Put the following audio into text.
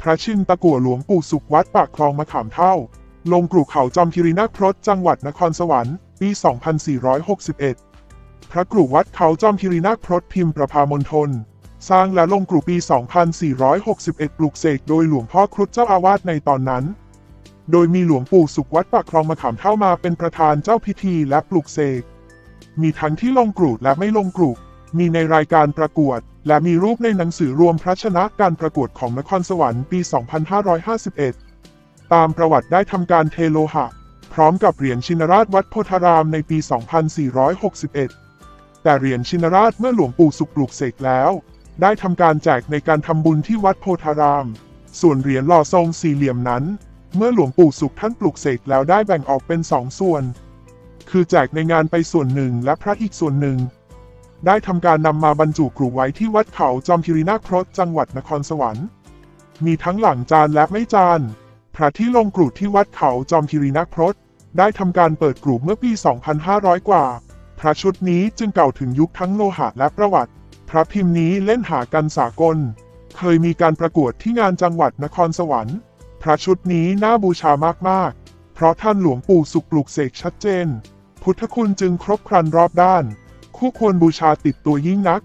พระชินตะกั่วหลวงปู่สุขวัดปากคลองมะขามเท่า ลงกรุเขาจอมคิรินาครตจังหวัดนครสวรรค์ ปี 2461 พระกรุวัดเขาจอมคิรินาครตพิมพ์ประพามณฑลสร้างและลงกรุปี 2461 ปลูกเสกโดยหลวงพ่อครุฑเจ้าอาวาสในตอนนั้น โดยมีหลวงปู่สุขวัดปากคลองมะขามเท่ามาเป็นประธานเจ้าพิธีและปลูกเสก มีทั้งที่ลงกรุและไม่ลงกรุมีในรายการประกวด และมีรูปในหนังสือรวมพระชนะการประกวดของนครสวรรค์ปี 2551 ตามประวัติได้ทำการเทโลหะ พร้อมกับเหรียญชินราชวัดโพธารามในปี 2461 แต่เหรียญชินราชเมื่อหลวงปู่สุขปลูกเสกแล้ว ได้ทำการแจกในการทำบุญที่วัดโพธาราม ส่วนเหรียญหล่อทรงสี่เหลี่ยมนั้น เมื่อหลวงปู่สุขท่านปลูกเสกแล้วได้แบ่งออกเป็นสองส่วน คือแจกในงานไปส่วนหนึ่งและพระอีกส่วนหนึ่ง ได้ทำการนำมาบรรจุกรุไว้ที่วัดเขาจอมคิรินาครตจังหวัดนครสวรรค์ มีทั้งหลังจานและไม่จาน พระที่ลงกรุที่วัดเขาจอมคิรินาครตได้ทำการเปิดกรุเมื่อปี 2500 กว่า พระชุดนี้จึงเก่าถึงยุคทั้งโลหะและประวัติ พระพิมพ์นี้เล่นหากันสากล เคยมีการประกวดที่งานจังหวัดนครสวรรค์ พระชุดนี้น่าบูชามากๆ เพราะท่านหลวงปู่สุขปลูกเสกชัดเจน พุทธคุณจึงครบครันรอบด้าน คู่ควรบูชาติดตัวยิ่งนัก